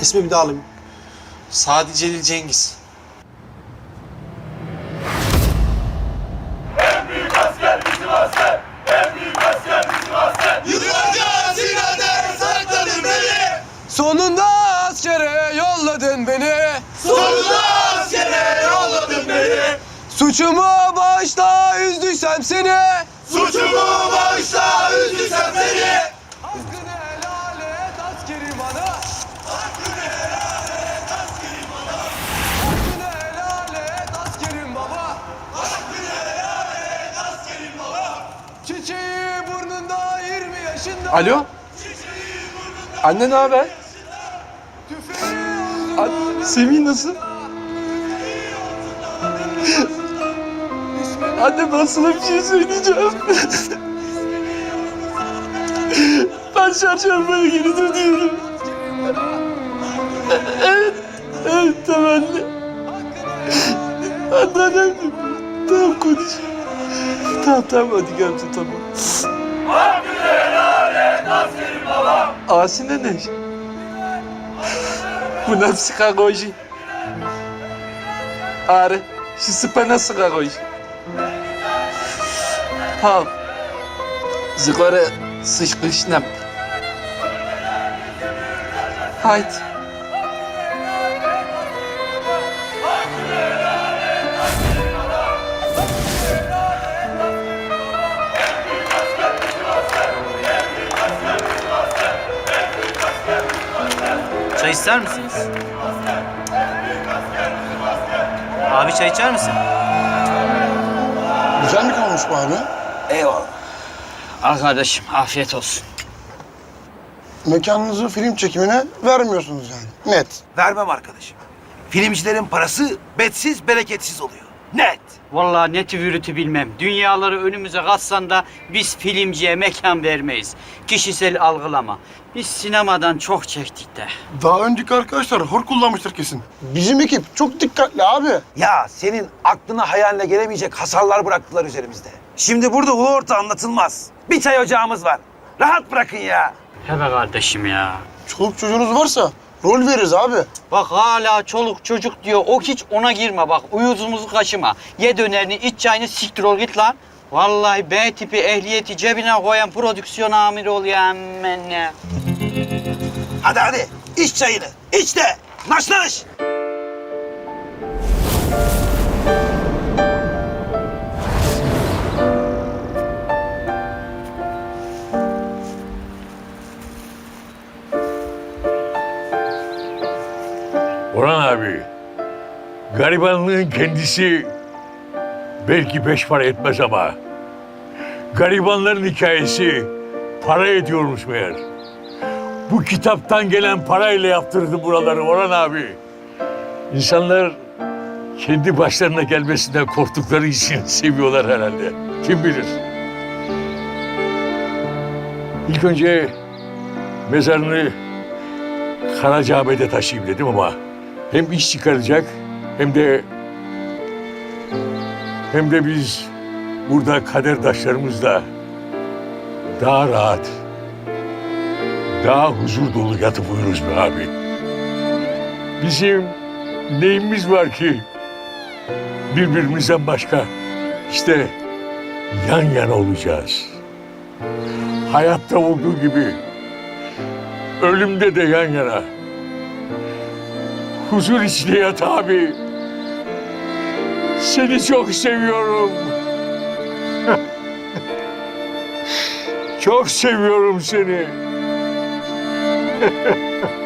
İsmi bir daha alayım. Sadi Celil Cengiz. Yıllarca sinede sakladın beni. Sonunda askere yolladın beni. Sonunda askere yolladın beni. Suçumu bağışla üzdüysem seni. Suçumu Alo? Anne ne haber? An- Semih nasıl? Anne ben sana bir şey söyleyeceğim. ben çarşambaya geri dönüyorum. Evet, evet anne. Anneannem Tamam konuş. Tamam tamam hadi gelsin tamam. Asine ne? Bu ne psikoloji? Ağrı. Şu sıpa psikoloji? Tamam. Zıgara sıçkışnam. Haydi. Çay ister misiniz? Abi çay içer misin? Güzel mi kalmış bu abi? Eyvallah. Al kardeşim afiyet olsun. Mekanınızı film çekimine vermiyorsunuz yani. Net. Vermem arkadaşım. Filmcilerin parası betsiz bereketsiz oluyor. Net. Vallahi neti vürütü bilmem. Dünyaları önümüze katsan da biz filmciye mekan vermeyiz. Kişisel algılama. Biz sinemadan çok çektik de. Daha önceki arkadaşlar hor kullanmıştır kesin. Bizim ekip çok dikkatli abi. Ya senin aklına hayaline gelemeyecek hasarlar bıraktılar üzerimizde. Şimdi burada ulu orta anlatılmaz. Bir çay ocağımız var. Rahat bırakın ya. He be kardeşim ya. Çoluk çocuğunuz varsa rol veririz abi. Bak hala çoluk çocuk diyor. O hiç ona girme bak. Uyuzumuzu kaşıma. Ye dönerini, iç çayını siktir ol git lan. Vallahi B tipi ehliyeti cebine koyan prodüksiyon amiri ol ya ya. Hadi hadi iç çayını. İç de. Naş naş. Abi, garibanlığın kendisi belki beş para etmez ama garibanların hikayesi para ediyormuş meğer. Bu kitaptan gelen parayla yaptırdı buraları Orhan abi. İnsanlar kendi başlarına gelmesinden korktukları için seviyorlar herhalde. Kim bilir? İlk önce mezarını Karacaahmet'e taşıyayım dedim ama hem iş çıkaracak hem de hem de biz burada kaderdaşlarımızla daha rahat, daha huzur dolu yatıp uyuruz be abi. Bizim neyimiz var ki birbirimizden başka? İşte yan yana olacağız. Hayatta olduğu gibi ölümde de yan yana. Huzur içinde yat abi. Seni çok seviyorum. çok seviyorum seni.